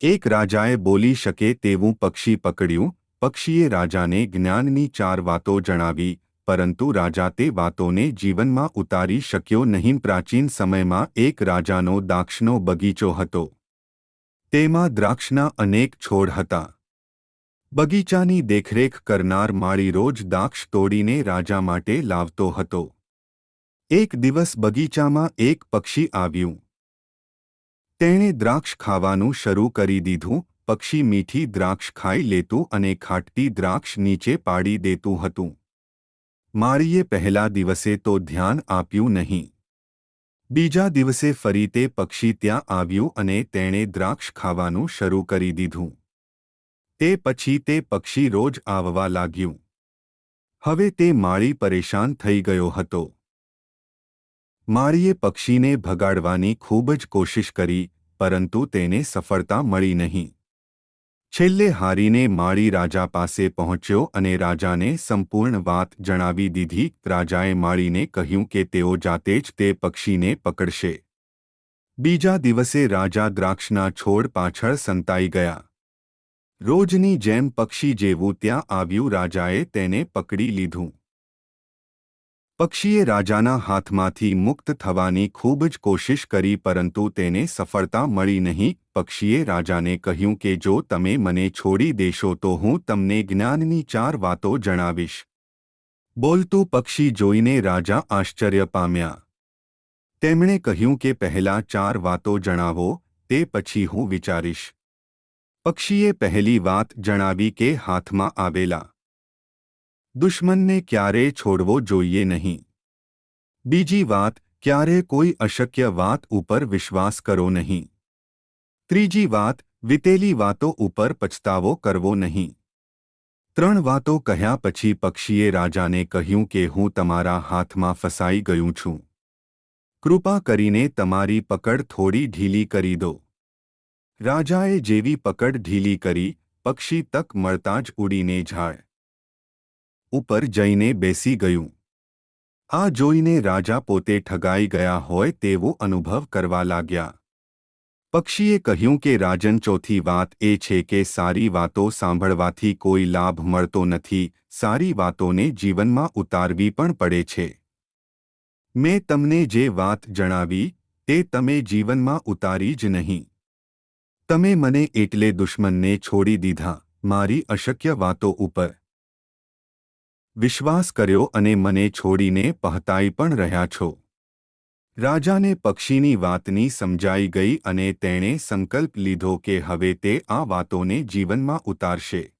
એક રાજાએ બોલી શકે તેવું પક્ષી પકડ્યું. પક્ષીએ રાજાને જ્ઞાનની ચાર વાતો જણાવી, પરંતુ રાજા તે વાતોને જીવનમાં ઉતારી શક્યો નહીં. પ્રાચીન સમયમાં એક રાજાનો દાક્ષનો બગીચો હતો. તેમાં દ્રાક્ષના અનેક છોડ હતા. બગીચાની દેખરેખ કરનાર માળી રોજ દાક્ષ તોડીને રાજા માટે લાવતો હતો. એક દિવસ બગીચામાં એક પક્ષી આવ્યું. તેણે દ્રાક્ષ ખાવાનું શરૂ કરી દીધું, પક્ષી મીઠી દ્રાક્ષ ખાઈ લેતું અને ખાટતી દ્રાક્ષ નીચે પાડી દેતું હતું. માળીએ પહેલા દિવસે તો ધ્યાન આપ્યું નહીં. બીજા દિવસે ફરી તે પક્ષી ત્યાં આવ્યું અને તેણે દ્રાક્ષ ખાવાનું શરૂ કરી દીધું. તે પછી તે પક્ષી રોજ આવવા લાગ્યું. હવે તે માળી પરેશાન થઈ ગયો હતો. માળીએ પક્ષીને ભગાડવાની ખૂબ જ કોશિશ કરી પરંતુ તેને સફળતા મળી નહીં છેલ્લે હારીને માળી રાજા પાસે પહોંચ્યો અને રાજાને સંપૂર્ણ વાત જણાવી દીધી રાજાએ માળીને કહ્યું કે તેઓ જાતે જ તે પક્ષીને પકડશે બીજા દિવસે રાજા દ્રાક્ષના છોડ પાછળ સંતાઈ ગયા રોજની જેમ પક્ષી જેવું ત્યાં આવ્યું રાજાએ તેને પકડી લીધું પક્ષીએ રાજાના હાથમાંથી મુક્ત થવાની ખૂબ જ કોશિશ કરી પરંતુ તેને સફળતા મળી નહીં પક્ષીએ રાજાને કહ્યું કે જો તમે મને છોડી દેશો તો હું તમને જ્ઞાનની ચાર વાતો જણાવીશ બોલતું પક્ષી જોઈને રાજા આશ્ચર્ય પામ્યા તેમણે કહ્યું કે પહેલા ચાર વાતો જણાવો તે પછી હું વિચારીશ પક્ષીએ પહેલી વાત જણાવી કે હાથમાં આવેલા દુશ્મનને ક્યારેય છોડવો જોઈએ નહીં બીજી વાત ક્યારે કોઈ અશક્ય વાત ઉપર વિશ્વાસ કરો નહીં ત્રીજી વાત વિતેલી વાતો ઉપર પછતાવો કરવો નહીં ત્રણ વાતો કહ્યા પછી પક્ષીએ રાજાને કહ્યું કે હું તમારા હાથમાં ફસાઈ ગયું છું કૃપા કરીને તમારી પકડ થોડી ઢીલી કરી દો રાજાએ જેવી પકડ ઢીલી કરી પક્ષી તક મળતા જ ઉડીને ઝાડ ઉપર જઈને બેસી ગયું. આ જોઈને રાજા પોતે ઠગાઈ ગયા હોય તેવો અનુભવ કરવા લાગ્યા. પક્ષીએ કહ્યું કે, રાજન, ચોથી વાત એ છે કે સારી વાતો સાંભળવાથી કોઈ લાભ મળતો નથી. સારી વાતોને જીવનમાં ઉતારવી પણ પડે છે. મેં તમને જે વાત જણાવી, તે તમે જીવનમાં ઉતારી જ નહીં. તમે મને એટલે દુશ્મનને છોડી દીધા. મારી અશક્ય વાતો ઉપર વિશ્વાસ કર્યો અને મને છોડીને પહતાઈ પણ રહ્યા છો. રાજાને પક્ષીની વાતની સમજાઈ ગઈ અને તેણે સંકલ્પ લીધો કે હવે તે આ વાતોને જીવનમાં ઉતારશે.